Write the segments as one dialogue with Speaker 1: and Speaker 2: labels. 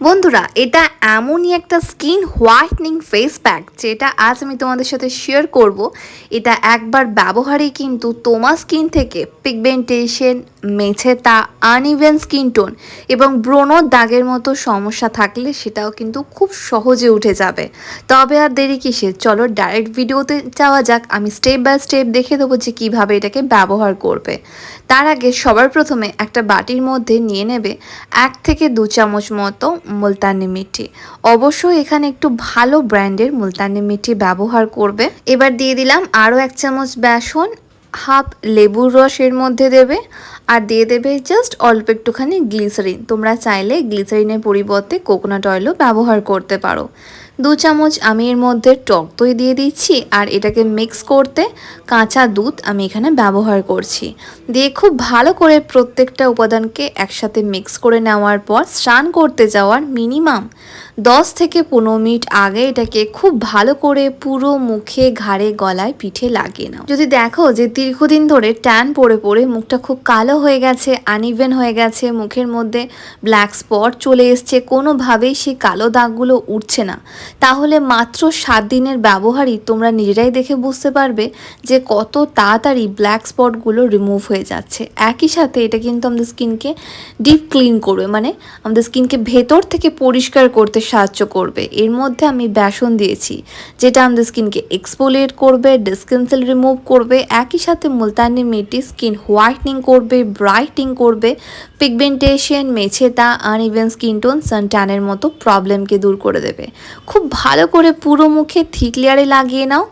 Speaker 1: বন্ধুরা, এটা এমনই একটা স্কিন হোয়াইটনিং ফেস প্যাক যেটা আজ আমি তোমাদের সাথে শেয়ার করব। এটা একবার ব্যবহারেই কিন্তু তোমার স্কিন থেকে পিগমেন্টেশন মেছেতা আনইভেন স্কিন টোন এবং ব্রণর দাগের মতো সমস্যা থাকলে সেটাও কিন্তু খুব সহজে উঠে যাবে। তবে আর দেরি কিসে চলো ডাইরেক্ট ভিডিওতে যাওয়া যাক। আমি স্টেপ বাই স্টেপ দেখে দেবো যে কীভাবে এটাকে ব্যবহার করবে। তার আগে সবার প্রথমে একটা বাটির মধ্যে নিয়ে নেবে এক থেকে দু চামচ মতো মুলতানি মিঠি। অবশ্যই এখানে একটু ভালো ব্র্যান্ডের মুলতানি মিঠি ব্যবহার করবে। এবার দিয়ে দিলাম আরও এক চামচ বেসন, হাফ লেবুর রস এর মধ্যে দেবে। আর দিয়ে দেবে জাস্ট অল্প একটুখানি গ্লিসারিন তোমরা চাইলে গ্লিসারিনের পরিবর্তে কোকোনাট অয়েলও ব্যবহার করতে পারো। দু চামচ আমি এর মধ্যে টক দই দিয়ে দিচ্ছি আর এটাকে মিক্স করতে কাঁচা দুধ আমি এখানে ব্যবহার করছি। দিয়ে খুব ভালো করে প্রত্যেকটা উপাদানকে একসাথে মিক্স করে নেওয়ার পর স্নান করতে যাওয়ার মিনিমাম দশ থেকে পনেরো মিনিট আগে এটাকে খুব ভালো করে পুরো মুখে, ঘাড়ে, গলায়, পিঠে লাগিয়ে নাও। যদি দেখো যে দীর্ঘদিন ধরে ট্যান পড়ে পড়ে মুখটা খুব কালো হয়ে গেছে আনইভেন হয়ে গেছে, মুখের মধ্যে ব্ল্যাক স্পট চলে এসছে, কোনোভাবেই সেই কালো দাগগুলো উঠছে না। তাহলে মাত্র সাত দিনের ব্যবহারই তোমরা নিজেরাই দেখে বুঝতে পারবে যে কত তাড়াতাড়ি ব্ল্যাক স্পটগুলো রিমুভ হয়ে যাচ্ছে। একই সাথে এটা কিন্তু আমাদের স্কিনকে ডিপ ক্লিন করবে মানে আমাদের স্কিনকে ভেতর থেকে পরিষ্কার করতে সাহায্য করবে। এর মধ্যে আমি বেসন দিয়েছি, যেটা আমাদের স্কিনকে এক্সপোলিয়েট করবে ডিসকেন্সেল রিমুভ করবে। একই সাথে মুলতানি মিটি স্কিন হোয়াইটনিং করবে ব্রাইটিং করবে। পিগমেন্টেশন মেছেতা আনইভেন স্কিন টোন সানট্যানের মতো প্রবলেমকে দূর করে দেবে। খুব ভালো করে পুরো মুখে থিক লেয়ারে লাগিয়ে নাও।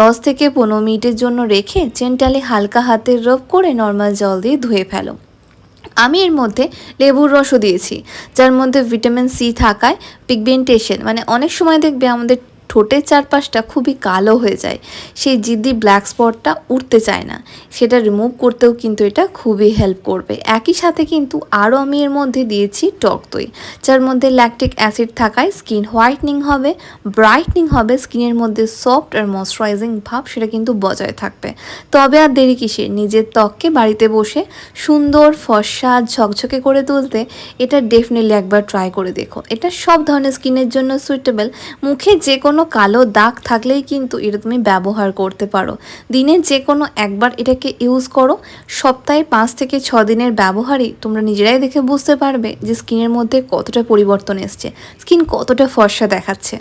Speaker 1: দশ থেকে পনেরো মিনিটের জন্য রেখে চেনটালে হালকা হাতের রব করে নর্মাল জল দিয়ে ধুয়ে ফেলো। আমি এর মধ্যে লেবুর রসও দিয়েছি, যার মধ্যে ভিটামিন সি থাকায় পিগমেন্টেশন মানে অনেক সময় দেখবে আমাদের ঠোঁটের চারপাশটা খুবই কালো হয়ে যায়। সেই জিদ্দি ব্ল্যাক স্পটটা উঠতে চায় না। সেটা রিমুভ করতেও কিন্তু এটা খুবই হেল্প করবে। একই সাথে কিন্তু আরও আমি এর মধ্যে দিয়েছি টক দই, যার মধ্যে ল্যাকটিক অ্যাসিড থাকায় স্কিন হোয়াইটনিং হবে ব্রাইটনিং হবে স্কিনের মধ্যে সফট আর ময়শ্চারাইজিং ভাব সেটা কিন্তু বজায় থাকবে। তবে আর দেরি কিসে নিজের ত্বককে বাড়িতে বসে সুন্দর ফর্সা ঝকঝকে করে তুলতে এটা ডেফিনেটলি একবার ট্রাই করে দেখো। এটা সব ধরনের স্কিনের জন্য সুইটেবল মুখে যে কোনো কোনো কালো দাগ থাকলেই কিন্তু এটা তুমি ব্যবহার করতে পারো। দিনে যে কোনো একবার এটাকে ইউজ করো। সপ্তাহে পাঁচ থেকে ছ দিনের ব্যবহারই তোমরা নিজেরাই দেখে বুঝতে পারবে যে স্কিনের মধ্যে কতটা পরিবর্তন এসছে। স্কিন কতটা ফর্সা দেখাচ্ছে।